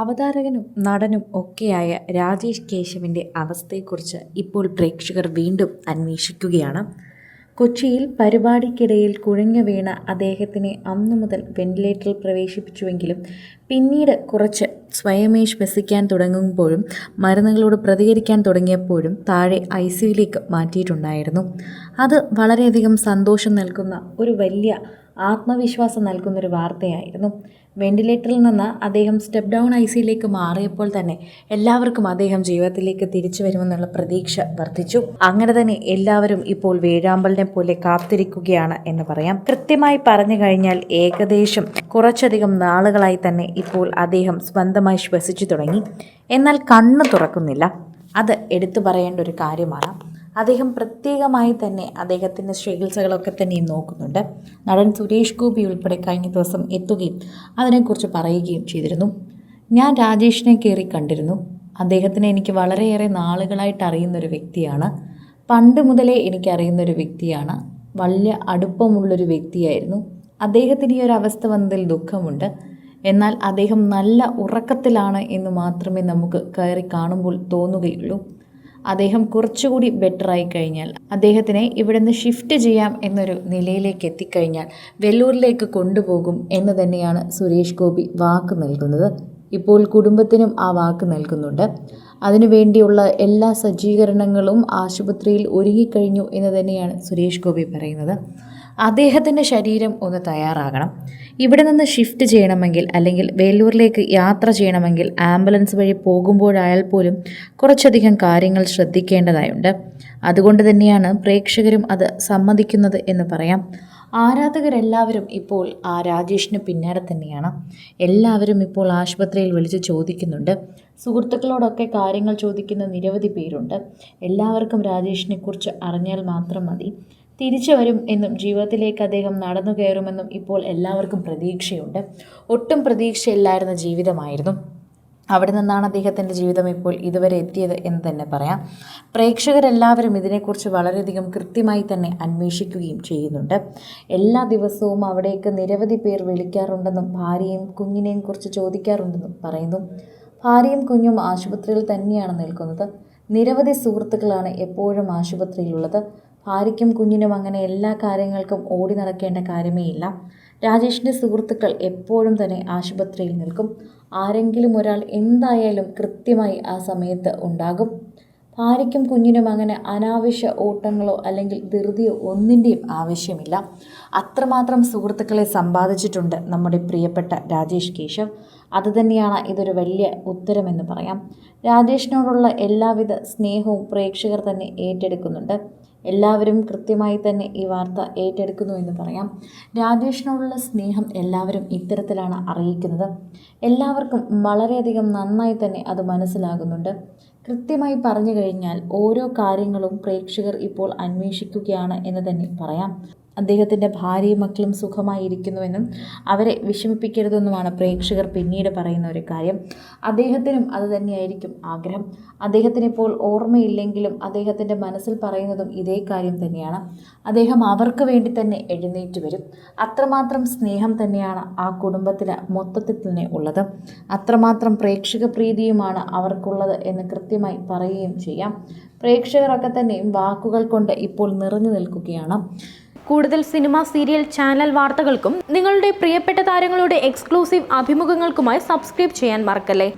അവതാരകനും നടനും ഒക്കെയായ രാജേഷ് കേശവിന്റെ അവസ്ഥയെക്കുറിച്ച് ഇപ്പോൾ പ്രേക്ഷകർ വീണ്ടും അന്വേഷിക്കുകയാണ്. കൊച്ചിയിൽ പരിപാടിക്കിടയിൽ കുഴഞ്ഞു വീണ അദ്ദേഹത്തിനെ അന്നു മുതൽ വെന്റിലേറ്ററിൽ പ്രവേശിപ്പിച്ചുവെങ്കിലും പിന്നീട് കുറച്ച് സ്വയമേ ശ്വസിക്കാൻ തുടങ്ങുമ്പോഴും മരുന്നുകളോട് പ്രതികരിക്കാൻ തുടങ്ങിയപ്പോഴും താഴെ ഐ സിയുലേക്ക് മാറ്റിയിട്ടുണ്ടായിരുന്നു. അത് വളരെയധികം സന്തോഷം നൽകുന്ന ഒരു വലിയ ആത്മവിശ്വാസം നൽകുന്നൊരു വാർത്തയായിരുന്നു. വെന്റിലേറ്ററിൽ നിന്ന് അദ്ദേഹം സ്റ്റെപ്പ് ഡൗൺ ഐ സിയിലേക്ക് മാറിയപ്പോൾ തന്നെ എല്ലാവർക്കും അദ്ദേഹം ജീവിതത്തിലേക്ക് തിരിച്ചു വരുമെന്നുള്ള പ്രതീക്ഷ വർദ്ധിച്ചു. അങ്ങനെ തന്നെ എല്ലാവരും ഇപ്പോൾ വേഴാമ്പലിനെ പോലെ കാത്തിരിക്കുകയാണ് എന്ന് പറയാം. കൃത്യമായി പറഞ്ഞു കഴിഞ്ഞാൽ ഏകദേശം കുറച്ചധികം നാളുകളായി തന്നെ ഇപ്പോൾ അദ്ദേഹം സ്വന്തമായി ശ്വസിച്ചു തുടങ്ങി. എന്നാൽ കണ്ണ് തുറക്കുന്നില്ല. അത് എടുത്തു പറയേണ്ട ഒരു കാര്യമാണ്. അദ്ദേഹം പ്രത്യേകമായി തന്നെ അദ്ദേഹത്തിന്റെ ചികിത്സകളൊക്കെ തന്നെയും നോക്കുന്നുണ്ട്. നടൻ സുരേഷ് ഗോപി ഉൾപ്പെടെ കഴിഞ്ഞ ദിവസം എത്തുകയും അതിനെക്കുറിച്ച് പറയുകയും ചെയ്തിരുന്നു. ഞാൻ രാജേഷിനെ കയറി കണ്ടിരുന്നു. അദ്ദേഹത്തിനെ എനിക്ക് വളരെയേറെ നാളുകളായിട്ട് അറിയുന്നൊരു വ്യക്തിയാണ്. പണ്ട് മുതലേ എനിക്കറിയുന്ന ഒരു വ്യക്തിയാണ്. വലിയ അടുപ്പമുള്ളൊരു വ്യക്തിയായിരുന്നു. അദ്ദേഹത്തിന് ഈ ഒരു അവസ്ഥ വന്നതിൽ ദുഃഖമുണ്ട്. എന്നാൽ അദ്ദേഹം നല്ല ഉറക്കത്തിലാണ് എന്ന് മാത്രമേ നമുക്ക് കയറി കാണുമ്പോൾ തോന്നുകയുള്ളൂ. അദ്ദേഹം കുറച്ചുകൂടി ബെറ്റർ ആയി കഴിഞ്ഞാൽ അദ്ദേഹത്തിനെ ഇവിടെ നിന്ന് ഷിഫ്റ്റ് ചെയ്യാം എന്നൊരു നിലയിലേക്ക് എത്തിക്കഴിഞ്ഞാൽ വെല്ലൂരിലേക്ക് കൊണ്ടുപോകും എന്ന് തന്നെയാണ് സുരേഷ് ഗോപി വാക്ക് നൽകുന്നത്. ഇപ്പോൾ കുടുംബത്തിനും ആ വാക്ക് നൽകുന്നുണ്ട്. അതിനുവേണ്ടിയുള്ള എല്ലാ സജ്ജീകരണങ്ങളും ആശുപത്രിയിൽ ഒരുങ്ങിക്കഴിഞ്ഞു എന്ന് തന്നെയാണ് സുരേഷ് ഗോപി പറയുന്നത്. അദ്ദേഹത്തിന്റെ ശരീരം ഒന്ന് തയ്യാറാകണം. ഇവിടെ നിന്ന് ഷിഫ്റ്റ് ചെയ്യണമെങ്കിൽ അല്ലെങ്കിൽ വേലൂരിലേക്ക് യാത്ര ചെയ്യണമെങ്കിൽ ആംബുലൻസ് വഴി പോകുമ്പോഴായാൽ പോലും കുറച്ചധികം കാര്യങ്ങൾ ശ്രദ്ധിക്കേണ്ടതായുണ്ട്. അതുകൊണ്ട് തന്നെയാണ് പ്രേക്ഷകരും അത് സമ്മതിക്കുന്നത് എന്ന് പറയാം. ആരാധകരെല്ലാവരും ഇപ്പോൾ ആ രാജേഷിന് പിന്നാലെ തന്നെയാണ്. എല്ലാവരും ഇപ്പോൾ ആശുപത്രിയിൽ വിളിച്ച് ചോദിക്കുന്നുണ്ട്. സുഹൃത്തുക്കളോടൊക്കെ കാര്യങ്ങൾ ചോദിക്കുന്ന നിരവധി പേരുണ്ട്. എല്ലാവർക്കും രാജേഷിനെക്കുറിച്ച് അറിഞ്ഞാൽ മാത്രം മതി. തിരിച്ചു വരും എന്നും ജീവിതത്തിലേക്ക് അദ്ദേഹം നടന്നു കയറുമെന്നും ഇപ്പോൾ എല്ലാവർക്കും പ്രതീക്ഷയുണ്ട്. ഒട്ടും പ്രതീക്ഷയില്ലായിരുന്ന ജീവിതമായിരുന്നു. അവിടെ നിന്നാണ് അദ്ദേഹത്തിന്റെ ജീവിതം ഇപ്പോൾ ഇതുവരെ എത്തിയത് എന്ന് തന്നെ പറയാം. പ്രേക്ഷകരെല്ലാവരും ഇതിനെക്കുറിച്ച് വളരെയധികം കൃത്യമായി തന്നെ അന്വേഷിക്കുകയും ചെയ്യുന്നുണ്ട്. എല്ലാ ദിവസവും അവിടേക്ക് നിരവധി പേർ വിളിക്കാറുണ്ടെന്നും ഭാര്യയും കുഞ്ഞിനെയും കുറിച്ച് ചോദിക്കാറുണ്ടെന്നും പറയുന്നു. ഭാര്യയും കുഞ്ഞും ആശുപത്രിയിൽ തന്നെയാണ് നിൽക്കുന്നത്. നിരവധി സുഹൃത്തുക്കളാണ് എപ്പോഴും ആശുപത്രിയിലുള്ളത്. ഭാര്യയ്ക്കും കുഞ്ഞിനും അങ്ങനെ എല്ലാ കാര്യങ്ങൾക്കും ഓടി നടക്കേണ്ട കാര്യമേയില്ല രാജേഷിന്റെ സുഹൃത്തുക്കൾ എപ്പോഴും തന്നെ ആശുപത്രിയിൽ നിൽക്കും. ആരെങ്കിലും ഒരാൾ എന്തായാലും കൃത്യമായി ആ സമയത്ത് ഉണ്ടാകും. ഭാര്യയ്ക്കും കുഞ്ഞിനും അങ്ങനെ അനാവശ്യ ഓട്ടങ്ങളോ അല്ലെങ്കിൽ ധൃതിയോ ഒന്നിന്റെയും ആവശ്യമില്ല. അത്രമാത്രം സുഹൃത്തുക്കളെ സമ്പാദിച്ചിട്ടുണ്ട് നമ്മുടെ പ്രിയപ്പെട്ട രാജേഷ് കേശവ്. അതുതന്നെയാണ് ഇതൊരു വലിയ ഉത്തരമെന്ന് പറയാം. രാജേഷിനോടുള്ള എല്ലാവിധ സ്നേഹവും പ്രേക്ഷകർ തന്നെ ഏറ്റെടുക്കുന്നുണ്ട്. എല്ലാവരും കൃത്യമായി തന്നെ ഈ വാർത്ത ഏറ്റെടുക്കുന്നു എന്ന് പറയാം. രാജേഷിനോടുള്ള സ്നേഹം എല്ലാവരും ഇത്തരത്തിലാണ് അറിയിക്കുന്നത്. എല്ലാവർക്കും വളരെയധികം നന്നായി തന്നെ അത് മനസ്സിലാകുന്നുണ്ട്. കൃത്യമായി പറഞ്ഞു കഴിഞ്ഞാൽ ഓരോ കാര്യങ്ങളും പ്രേക്ഷകർ ഇപ്പോൾ അന്വേഷിക്കുകയാണ് എന്ന് തന്നെ പറയാം. അദ്ദേഹത്തിന്റെ ഭാര്യയും മക്കളും സുഖമായിരിക്കുന്നുവെന്നും അവരെ വിഷമിപ്പിക്കരുതെന്നുമാണ് പ്രേക്ഷകർ പിന്നീട് പറയുന്ന ഒരു കാര്യം. അദ്ദേഹത്തിനും അത് തന്നെയായിരിക്കും ആഗ്രഹം. അദ്ദേഹത്തിന് ഇപ്പോൾ ഓർമ്മയില്ലെങ്കിലും അദ്ദേഹത്തിന്റെ മനസ്സിൽ പറയുന്നതും ഇതേ കാര്യം തന്നെയാണ്. അദ്ദേഹം അവർക്ക് വേണ്ടി തന്നെ എഴുന്നേറ്റ് വരും. അത്രമാത്രം സ്നേഹം തന്നെയാണ് ആ കുടുംബത്തിന് മൊത്തത്തിൽ തന്നെ ഉള്ളത്. അത്രമാത്രം പ്രേക്ഷക പ്രീതിയുമാണ് അവർക്കുള്ളത് എന്ന് കൃത്യമായി പറയുകയും ചെയ്യാം. പ്രേക്ഷകരൊക്കെ തന്നെയും വാക്കുകൾ കൊണ്ട് ഇപ്പോൾ നിറഞ്ഞു നിൽക്കുകയാണ്. കൂടുതൽ സിനിമ സീരിയൽ ചാനൽ വാർത്തകൾക്കും നിങ്ങളുടെ പ്രിയപ്പെട്ട താരങ്ങളുടെ എക്സ്ക്ലൂസീവ് അഭിമുഖങ്ങൾക്കുമായി സബ്സ്ക്രൈബ് ചെയ്യാൻ മറക്കല്ലേ?